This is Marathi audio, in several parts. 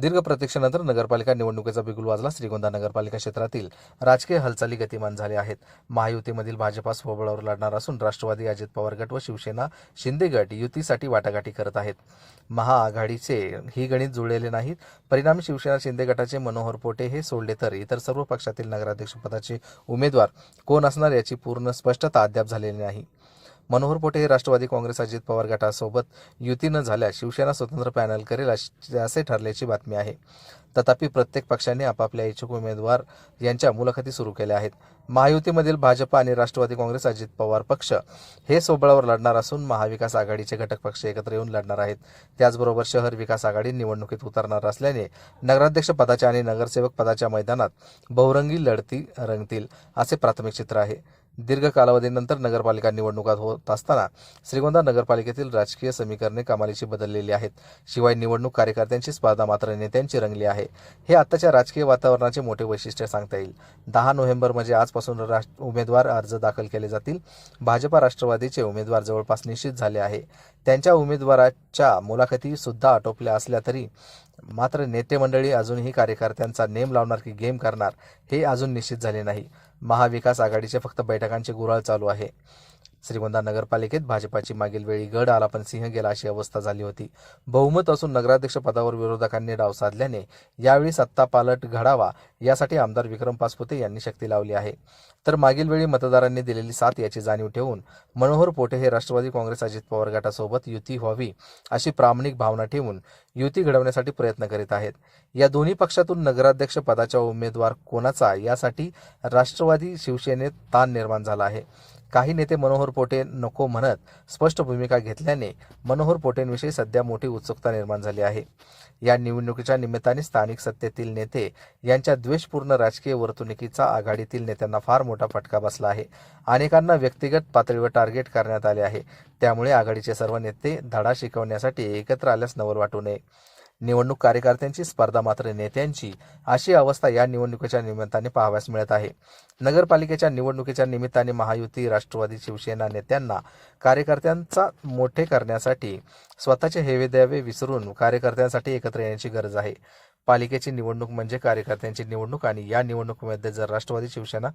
दीर्घ प्रतीक्षेनंतर नगरपालिका निवडणुकीचा बिगुल वाजला. श्रीगोंदा नगरपालिका क्षेत्रातील राजकीय हालचाली गतिमान झाल्या आहेत. महायुतीमधील भाजपा स्वबळावर लढणार असून राष्ट्रवादी अजित पवार गट व शिवसेना शिंदे गट युतीसाठी वाटाघाटी करत आहेत. महाआघाडीचे ही गणित जुळलेले नाहीत. परिणामी शिवसेना शिंदे गटाचे मनोहर पोटे हे सोडले तर इतर सर्व पक्षातील नगराध्यक्षपदाचे उमेदवार कोण असणार याची पूर्ण स्पष्टता अद्याप झालेली नाही. मनोहर पोटे हे राष्ट्रवादी काँग्रेस अजित पवार गटासोबत युती न झाल्यास शिवसेना स्वतंत्र पॅनल करेल असे ठरल्याची बातमी आहे. तथापि प्रत्येक पक्षाने आपापल्या इच्छुक उमेदवार यांच्या मुलाखती सुरू केल्या आहेत. महायुतीमधील भाजप आणि राष्ट्रवादी काँग्रेस अजित पवार पक्ष हे सोबळावर लढणार असून महाविकास आघाडीचे घटक पक्ष एकत्र येऊन लढणार आहेत. त्याचबरोबर शहर विकास आघाडी निवडणुकीत उतरणार असल्याने नगराध्यक्ष पदाच्या आणि नगरसेवक पदाच्या मैदानात बहुरंगी लढती रंगतील असे प्राथमिक चित्र आहे. दीर्घ कालावधीनंतर नगरपालिका निवडणुका होत असताना श्रीगोंदा नगरपालिकेतील राजकीय समीकरणे कमालीची बदललेली आहेत. शिवाय निवडणूक कार्यकर्त्यांची स्पर्धा मात्र नेत्यांची रंगली आहे. हे आताच्या राजकीय वातावरणाचे मोठे वैशिष्ट्य सांगता येईल. दहा नोव्हेंबर म्हणजे आजपासून राष्ट्र उमेदवार अर्ज दाखल केले जातील. भाजपा राष्ट्रवादीचे उमेदवार जवळपास निश्चित झाले आहे. त्यांच्या उमेदवाराच्या मुलाखती सुद्धा आटोपल्या असल्या तरी मात्र नेते मंडळी अजूनही कार्यकर्त्यांचा नेम लावणार की गेम करणार हे अजून निश्चित झाले नाही. महाविकास आघाडीचे फक्त बैठकांचे गुराळ चालू आहे. श्रीगोंदा नगरपालिकेत भाजपाची मागील वेळी गड आला पण सिंह गेला अशी अवस्था झाली होती. बहुमत असून नगराध्यक्ष पदावर विरोधकांनी डाव साधल्याने यावेळी सत्ता पालट घडावा यासाठी आमदार विक्रम पासपुते यांनी शक्ती लावली आहे. तर मागील वेळी मतदारांनी दिलेली साथ याची जाणीव ठेवून मनोहर पोटे हे राष्ट्रवादी काँग्रेस अजित पवार गटासोबत युती व्हावी अशी प्रामाणिक भावना ठेवून युती घडवण्यासाठी प्रयत्न करीत आहेत. या दोन्ही पक्षातून नगराध्यक्ष पदाचा उमेदवार कोणाचा यासाठी राष्ट्रवादी शिवसेनेत ताण निर्माण झाला आहे. काही नेते मनोहर पोटे नको म्हणत स्पष्ट भूमिका घेतल्याने मनोहर पोटेंविषयी सध्या मोठी उत्सुकता निर्माण झाली आहे. या निवडणुकीच्या निमित्ताने स्थानिक सत्तेतील नेते यांच्या द्वेषपूर्ण राजकीय वर्तणुकीचा आघाडीतील नेत्यांना फार मोठा फटका बसला आहे. अनेकांना व्यक्तिगत पातळीवर टार्गेट करण्यात आले आहे. त्यामुळे आघाडीचे सर्व नेते धडा शिकवण्यासाठी एकत्र आल्यास नवल वाटू नये. निवडणूक कार्यकर्त्यांची स्पर्धा मात्र नेत्यांची अशी अवस्था या निवडणुकीच्या निमित्ताने पाहाव्यास मिळत आहे. नगरपालिकेच्या निवडणुकीच्या निमित्ताने महायुती राष्ट्रवादी शिवसेना नेत्यांना कार्यकर्त्यांचा मोठे करण्यासाठी स्वतःचे हेवे द्यावे विसरून कार्यकर्त्यांसाठी एकत्र येण्याची गरज आहे. पालिकेची निवडणूक म्हणजे कार्यकर्त्यांची निवडणूक आणि या निवडणुकीमध्ये जर राष्ट्रवादी शिवसेना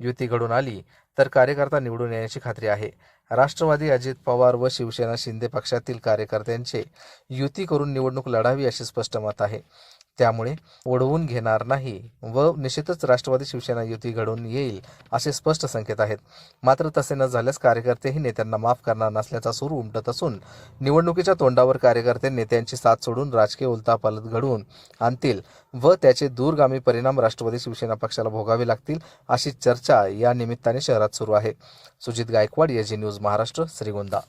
युती घडून आली तर कार्यकर्ता निवडून येण्याची खात्री आहे. राष्ट्रवादी अजित पवार व शिवसेना शिंदे पक्षातील कार्यकर्त्यांचे युती करून निवडणूक लढावी असे स्पष्ट मत आहे. त्यामुळे ओढवून घेणार नाही व निश्चितच राष्ट्रवादी शिवसेना युती घडून येईल असे स्पष्ट संकेत आहेत. मात्र तसे न झाल्यास कार्यकर्तेही नेत्यांना माफ करणार नसल्याचा सूर उमटत असून निवडणुकीच्या तोंडावर कार्यकर्ते नेत्यांची साथ सोडून राजकीय उलथापालथ घडवून आणतील व त्याचे दूरगामी परिणाम राष्ट्रवादी शिवसेना पक्षाला भोगावे लागतील अशी चर्चा या निमित्ताने शहरात सुरू आहे. Sujit Gaikwad AG news Maharashtra Shrigonda.